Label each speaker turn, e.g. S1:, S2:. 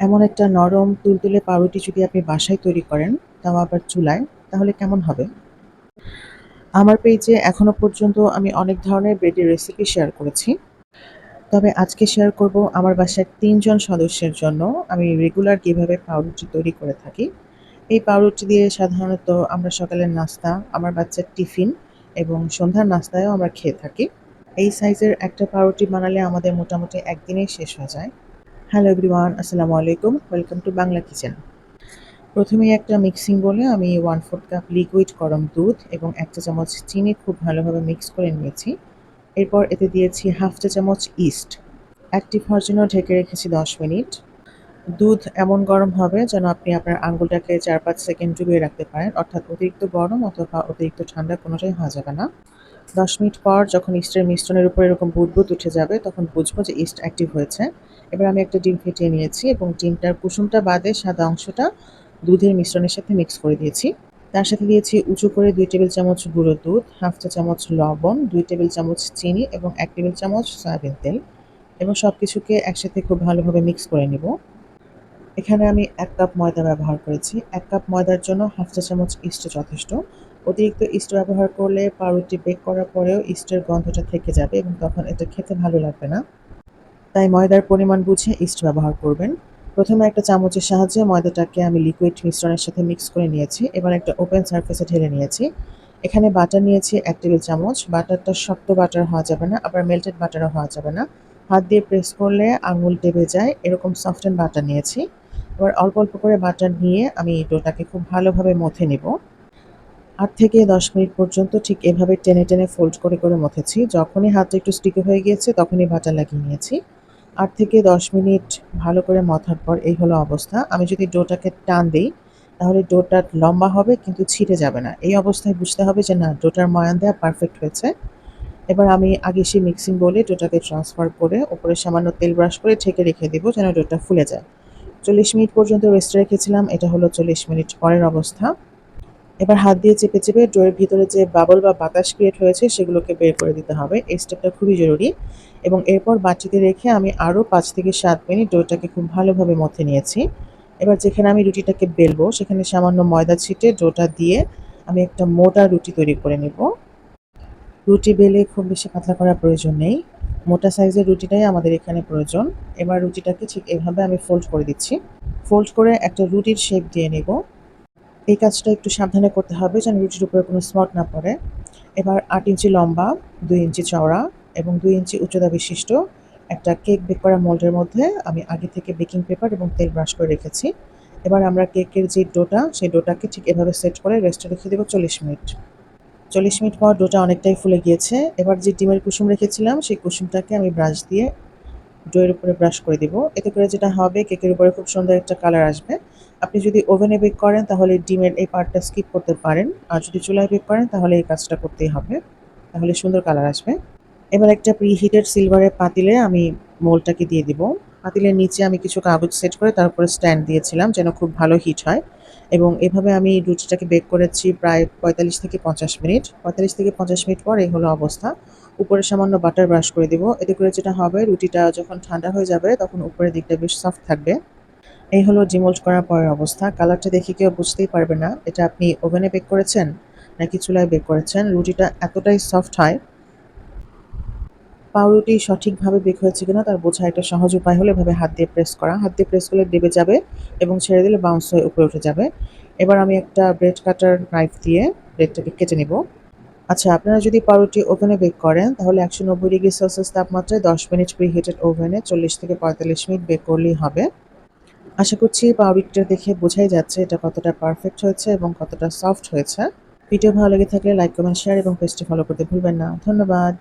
S1: এমন একটা নরম, তুলতুলে পাউরুটি যদি আপনি বাসায় তৈরি করেন, তাও আবার চুলায়, তাহলে কেমন হবে? আমার পেজে এখনও পর্যন্ত আমি অনেক ধরনের ব্রেডের রেসিপি শেয়ার করেছি। তবে আজকে শেয়ার করব আমার বাসার তিনজন সদস্যের জন্য আমি রেগুলার কীভাবে পাউরুটি তৈরি করে থাকি। এই পাউরুটি দিয়ে সাধারণত আমরা সকালের নাস্তা, আমার বাচ্চার টিফিন এবং সন্ধ্যার নাস্তায়ও আমরা খেয়ে থাকি। এই সাইজের একটা পাউরুটি বানালে আমাদের মোটামুটি একদিনেই শেষ হয়ে যায়। হ্যালো এভরিওয়ান আসসালামু আলাইকুম ওয়েলকাম টু বাংলা কিচেন প্রথমেই একটা মিক্সিং বলে আমি ওয়ান ফোর্থ কাপ লিকুইড গরম দুধ এবং এক চা চামচ চিনি খুব ভালোভাবে মিক্স করে নিয়েছি। এরপর এতে দিয়েছি হাফ চা চামচ ইস্ট অ্যাক্টিভ হওয়ার জন্য ঢেকে রেখেছি দশ মিনিট। দুধ এমন গরম হবে যেন আপনি আপনার আঙ্গুলটাকে চার পাঁচ সেকেন্ড ডুবিয়ে রাখতে পারেন। অর্থাৎ অতিরিক্ত গরম অথবা অতিরিক্ত ঠান্ডা কোনোটাই হওয়া যাবে না। দশ মিনিট পর যখন ইস্টের মিশ্রণের উপর এরকম বুদবুদ উঠে যাবে, তখন বুঝব যে ইস্ট অ্যাক্টিভ হয়েছে। এবার আমি একটা ডিম ফেটিয়ে নিয়েছি এবং ডিমটার কুসুমটা বাদে সাদা অংশটা দুধের মিশ্রণের সাথে মিক্স করে দিয়েছি। তার সাথে দিয়েছি উঁচু করে দুই টেবিল চামচ গুঁড়ো দুধ, হাফ চা চামচ লবণ, দুই টেবিল চামচ চিনি এবং এক টেবিল চামচ সয়াবিন তেল এবং সব কিছুকে একসাথে খুব ভালোভাবে মিক্স করে নিব। এখানে আমি এক কাপ ময়দা ব্যবহার করেছি। এক কাপ ময়দার জন্য হাফ চা চামচ ইস্ট যথেষ্ট। অতিরিক্ত ইস্ট ব্যবহার করলে পাউরুটি বেক করার পরেও ইস্টের গন্ধটা থেকে যাবে এবং তখন এটা খেতে ভালো লাগবে না। তাই ময়দার পরিমাণ বুঝে ইস্ট ব্যবহার করবেন। প্রথমে একটা চামচের সাহায্যে ময়দাটাকে আমি লিকুইড মিশ্রণের সাথে মিক্স করে নিয়েছি। এবার একটা ওপেন সারফেসে ঢেলে নিয়েছি। এখানে বাটার নিয়েছি এক টেবিল চামচ। বাটারটা শক্ত বাটার হওয়া যাবে না, আবার মেল্টেড বাটারও হওয়া যাবে না। হাত দিয়ে প্রেস করলে আঙুল টেবে যায়। এরকম সফট অ্যান্ড বাটার নিয়েছি। এবার অল্প অল্প করে বাটার নিয়ে আমি ডোটাকে খুব ভালোভাবে মথে নিব। আট থেকে দশ মিনিট পর্যন্ত ঠিক এভাবে টেনে টেনে ফোল্ড করে করে মথেছি। যখনই হাতটা একটু স্টিকি হয়ে গিয়েছে, তখনই বাটার লাগিয়ে নিয়েছি। আট থেকে দশ মিনিট ভালো করে মথার পর এই হলো অবস্থা। আমি যদি ডোটাকে টান দিই, তাহলে ডোটা লম্বা হবে কিন্তু ছিঁড়ে যাবে না। এই অবস্থায় বুঝতে হবে যে না, ডোটার ময়ান দেওয়া পারফেক্ট হয়েছে। এবার আমি আগে সেই মিক্সিং বলে ডোটাকে ট্রান্সফার করে ওপরে সামান্য তেল ব্রাশ করে ঠেকে রেখে দেবো যেন ডোটা ফুলে যায়। চল্লিশ মিনিট পর্যন্ত রেস্টে রেখেছিলাম, এটা হলো চল্লিশ মিনিট পরের অবস্থা। এবার হাত দিয়ে চেপে চেপে ডোয়ের ভিতরে যে বাবল বা বাতাস ক্রিয়েট হয়েছে সেগুলোকে বের করে দিতে হবে। এই স্টেপটা খুবই জরুরি এবং এরপর বাটিতে রেখে আমি আরও পাঁচ থেকে সাত মিনিট ডোটাকে খুব ভালোভাবে মথে নিয়েছি। এবার যেখানে আমি রুটিটাকে বেলবো, সেখানে সামান্য ময়দা ছিটে ডোটা দিয়ে আমি একটা মোটা রুটি তৈরি করে নেব। রুটি বেলে খুব বেশি পাতলা করার প্রয়োজন নেই। মোটা সাইজের রুটিটাই আমাদের এখানে প্রয়োজন। এবার রুটিটাকে ঠিক এভাবে আমি ফোল্ড করে দিচ্ছি। ফোল্ড করে একটা রুটির শেপ দিয়ে নেব। এই কাজটা একটু সাবধানে করতে হবে যেন রুটির উপরে কোনো স্মট না পড়ে। এবার আট ইঞ্চি লম্বা, দুই ইঞ্চি চওড়া এবং দুই ইঞ্চি উচ্চতা বিশিষ্ট একটা কেক বেক করা মোল্ডের মধ্যে আমি আগে থেকে বেকিং পেপার এবং তেল ব্রাশ করে রেখেছি। এবার আমরা কেকের যে ডোটা, সেই ডোটাকে ঠিক এভাবে সেট করে রেস্টে রেখে দেবো চল্লিশ মিনিট। চল্লিশ মিনিট পর ডোটা অনেকটাই ফুলে গিয়েছে। এবার যে ডিমের কুসুম রেখেছিলাম, সেই কুসুমটাকে আমি ব্রাশ দিয়ে ডোয়ের উপরে ব্রাশ করে দিব। এতে করে যেটা হবে, কেকের উপরে খুব সুন্দর একটা কালার আসবে। আপনি যদি ওভেনে বেক করেন, তাহলে ডিমের এই পার্টটা স্কিপ করতে পারেন। আর যদি চুলায় বেক করেন, তাহলে এই কাজটা করতেই হবে। তাহলে সুন্দর কালার আসবে। এবার একটা প্রি হিটেড সিলভারের পাতিলে আমি মোলটাকে দিয়ে দিব। পাতিলের নিচে আমি কিছু কাগজ সেট করে তারপরে স্ট্যান্ড দিয়েছিলাম, যেন খুব ভালো হিট হয়। এবং এভাবে আমি রুটিটাকে বেক করেছি প্রায় পঁয়তাল্লিশ থেকে পঞ্চাশ মিনিট। পঁয়তাল্লিশ থেকে পঞ্চাশ মিনিট পর এই হলো অবস্থা। উপরে সামান্য বাটার ব্রাশ করে দিব। এতে করে যেটা হবে, রুটিটা যখন ঠান্ডা হয়ে যাবে, তখন উপরের দিকটা বেশ সফট থাকবে। এই হলো ডিমোল্ড করার পরের অবস্থা। কালারটা দেখে কেউ বুঝতেই পারবে না, এটা আপনি ওভেনে বেক করেছেন নাকি চুলায় বেক করেছেন? রুটিটা এতটাই সফট হয়। পাউরুটি সঠিকভাবে বেক হয়েছে কিনা তার বোঝা একটা সহজ উপায় হলো এভাবে হাত দিয়ে প্রেস করা। হাত দিয়ে প্রেস করলে ডেবে যাবে এবং ছেড়ে দিলে বাউন্স হয়ে উপরে উঠে যাবে। এবার আমি একটা ব্রেড কাটার নাইফ দিয়ে ব্রেডটাকে কেটে নেব। আচ্ছা আপনারা যদি পাউরুটি ওভেনে বেক করেন, তাহলে একশো নব্বই ডিগ্রি সেলসিয়াস তাপমাত্রায় দশ মিনিট প্রি হিটেড ওভেনে চল্লিশ থেকে পঁয়তাল্লিশ মিনিট বেক করলেই হবে। আশা করছি পাউরুটিটা দেখে বোঝাই যাচ্ছে এটা কতটা পারফেক্ট হয়েছে এবং কতটা সফট হয়েছে। ভিডিও ভালো লেগে থাকলে লাইক কমেন্ট শেয়ার এবং পেজটি ফলো করতে ভুলবেন না। ধন্যবাদ।